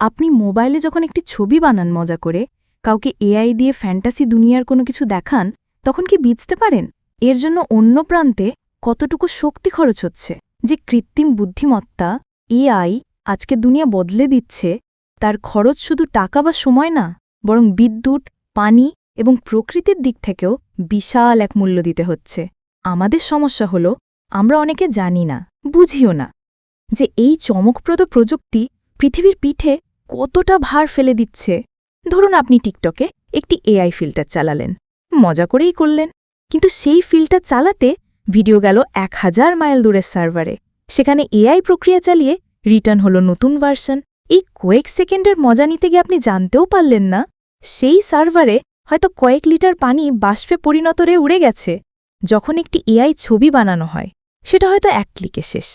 আপনি মোবাইলে যখন একটি ছবি বানান মজা করে, কাউকে এআই দিয়ে ফ্যান্টাসি দুনিয়ার কোনো কিছু দেখান, তখন কি বুঝতে পারেন? এর জন্য অন্য প্রান্তে কতটুকু শক্তি খরচ হচ্ছে? যে কৃত্রিম বুদ্ধিমত্তা এআই আজকে দুনিয়া বদলে দিচ্ছে, তার খরচ শুধু টাকা বা সময় না, বরং বিদ্যুৎ, পানি এবং প্রকৃতির দিক থেকেও বিশাল এক মূল্য দিতে হচ্ছে। আমাদের সমস্যা হল, আমরা অনেকে জানি না, বুঝিও না, যে এই চমকপ্রদ প্রযুক্তি পৃথিবীর পিঠে কতটা ভার ফেলে দিচ্ছে। ধরুন আপনি টিকটকে একটি এআই ফিল্টার চালালেন। মজা করেই করলেন। কিন্তু সেই ফিল্টার চালাতে ভিডিও গেল এক হাজার মাইল দূরের সার্ভারে। সেখানে এআই প্রক্রিয়া চালিয়ে রিটার্ন হল নতুন ভার্সন। এই কয়েক সেকেন্ডের মজা নিতে গিয়ে আপনি জানতেও পারলেন না, সেই সার্ভারে হয়তো কয়েক লিটার পানি বাষ্পে পরিণত রে উড়ে গেছে। যখন একটি এআই ছবি বানানো হয়, সেটা হয়তো এক ক্লিকে শেষ।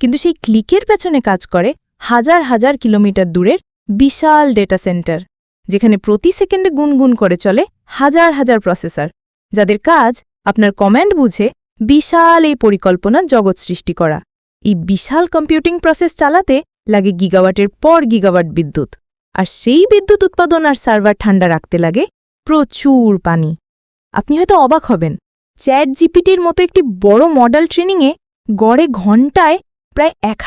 কিন্তু সেই ক্লিকের পেছনে কাজ করে হাজার হাজার কিলোমিটার দূরের বিশাল ডেটা সেন্টার, যেখানে প্রতি সেকেন্ডে গুনগুন করে চলে হাজার হাজার প্রসেসর, যাদের কাজ আপনার কমেন্ট বুঝে বিশাল এই পরিকল্পনা জগৎ সৃষ্টি করা। এই বিশাল কম্পিউটিং প্রসেস চালাতে লাগে গিগাওয়াটের পর গিগাওয়াট বিদ্যুৎ, আর সেই বিদ্যুৎ উৎপাদন আর সার্ভার ঠান্ডা রাখতে লাগে প্রচুর পানি। আপনি হয়তো অবাক হবেন চ্যাট জিপিটির মতো একটি বড় মডেল ট্রেনিংয়ে গড়ে ঘণ্টায় প্রায় এক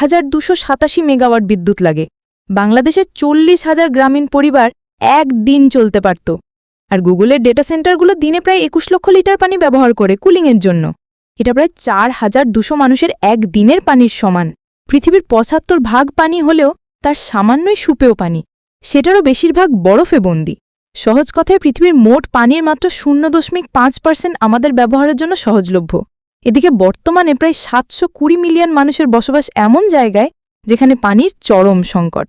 মেগাওয়াট বিদ্যুৎ লাগে। বাংলাদেশের চল্লিশ হাজার গ্রামীণ পরিবার এক দিন চলতে পারত। আর গুগলের ডেটা সেন্টারগুলো দিনে প্রায় একুশ লক্ষ লিটার পানি ব্যবহার করে কুলিংয়ের জন্য। এটা প্রায় চার হাজার দুশো মানুষের এক দিনের পানির সমান। পৃথিবীর পঁচাত্তর ভাগ পানি হলেও তার সামান্যই সুপেয় পানি। সেটারও বেশিরভাগ বরফে বন্দি। সহজ কথায় পৃথিবীর মোট পানির মাত্র শূন্য দশমিক পাঁচ পার্সেন্ট আমাদের ব্যবহারের জন্য সহজলভ্য। এদিকে বর্তমানে প্রায় সাতশো কুড়ি মিলিয়ন মানুষের বসবাস এমন জায়গায় যেখানে পানির চরম সংকট।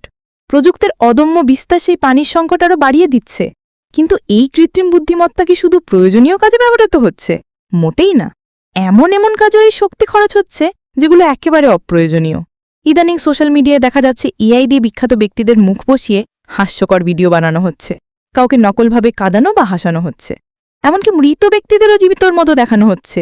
প্রযুক্তির অদম্য বিস্তার সেই পানির সংকট আরও বাড়িয়ে দিচ্ছে। কিন্তু এই কৃত্রিম বুদ্ধিমত্তা কি শুধু প্রয়োজনীয় কাজে ব্যবহৃত হচ্ছে? মোটেই না। এমন এমন কাজেও এই শক্তি খরচ হচ্ছে যেগুলো একেবারে অপ্রয়োজনীয়। ইদানিং সোশ্যাল মিডিয়ায় দেখা যাচ্ছে এআই দিয়ে বিখ্যাত ব্যক্তিদের মুখ বসিয়ে হাস্যকর ভিডিও বানানো হচ্ছে। কাউকে নকলভাবে কাঁদানো বা হাসানো হচ্ছে। এমনকি মৃত ব্যক্তিদেরও জীবিতর মতো দেখানো হচ্ছে।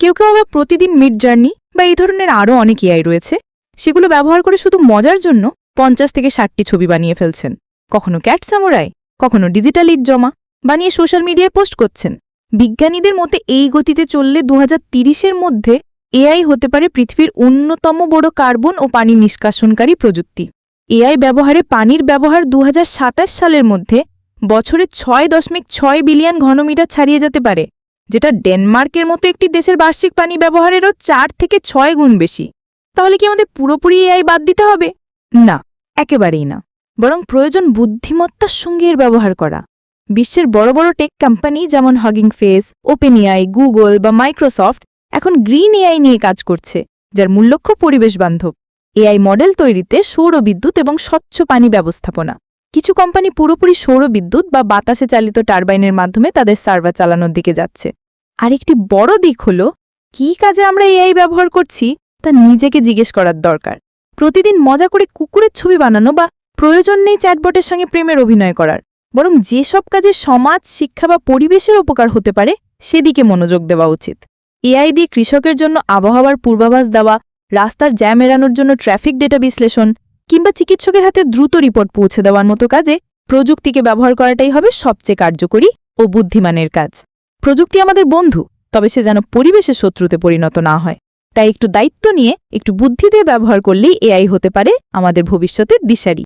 কেউ কেউ আবার প্রতিদিন মিড জার্নি বা এই ধরনের আরও অনেক এআই রয়েছে সেগুলো ব্যবহার করে শুধু মজার জন্য পঞ্চাশ থেকে ষাটটি ছবি বানিয়ে ফেলছেন। কখনো ক্যাট সামোরাই কখনো ডিজিটাল ঈদ জমা বানিয়ে সোশ্যাল মিডিয়ায় পোস্ট করছেন। বিজ্ঞানীদের মতে এই গতিতে চললে দু হাজার মধ্যে এআই হতে পারে পৃথিবীর অন্যতম বড় কার্বন ও পানি নিষ্কাশনকারী প্রযুক্তি। এআই ব্যবহারে পানির ব্যবহার দু হাজার সাতাশ সালের মধ্যে বছরে ছয় দশমিক ছয় বিলিয়ন ঘনমিটার ছাড়িয়ে যেতে পারে, যেটা ডেনমার্কের মতো একটি দেশের বার্ষিক পানি ব্যবহারেরও চার থেকে ছয় গুণ বেশি। তাহলে কি আমাদের পুরোপুরি এআই বাদ দিতে হবে? না, একেবারেই না। বরং প্রয়োজন বুদ্ধিমত্তার সঙ্গে এর ব্যবহার করা। বিশ্বের বড় বড় টেক কোম্পানি যেমন Hugging Face open AI Google বা মাইক্রোসফট এখন গ্রিন এআই নিয়ে কাজ করছে, যার মূল লক্ষ্য পরিবেশ বান্ধব। এআই মডেল তৈরিতে সৌর বিদ্যুৎ এবং স্বচ্ছ পানি ব্যবস্থাপনা। কিছু কোম্পানি পুরোপুরি সৌর বিদ্যুৎ বা বাতাসে চালিত টারবাইনের মাধ্যমে তাদের সার্ভার চালানোর দিকে যাচ্ছে। আরেকটি বড় দিক হল, কি কাজে আমরা এআই ব্যবহার করছি? তা নিজেকে জিজ্ঞেস করার দরকার। প্রতিদিন মজা করে কুকুরের ছবি বানানো বা প্রয়োজন নেই চ্যাটবটের সঙ্গে প্রেমের অভিনয় করার। বরং যেসব কাজে সমাজ, শিক্ষা বা পরিবেশের উপকার হতে পারে, সেদিকে মনোযোগ দেওয়া উচিত। এআই দিয়ে কৃষকের জন্য আবহাওয়ার পূর্বাভাস দেওয়া, রাস্তার জ্যাম এড়ানোর জন্য ট্রাফিক ডেটা বিশ্লেষণ, কিংবা চিকিৎসকের হাতে দ্রুত রিপোর্ট পৌঁছে দেওয়ার মতো কাজে প্রযুক্তিকে ব্যবহার করাটাই হবে সবচেয়ে কার্যকরী ও বুদ্ধিমানের কাজ। প্রযুক্তি আমাদের বন্ধু, তবে সে যেন পরিবেশের শত্রুতে পরিণত না হয়। তাই একটু দায়িত্ব নিয়ে, একটু বুদ্ধি দিয়ে ব্যবহার করলেই এআই হতে পারে আমাদের ভবিষ্যতের দিশারি।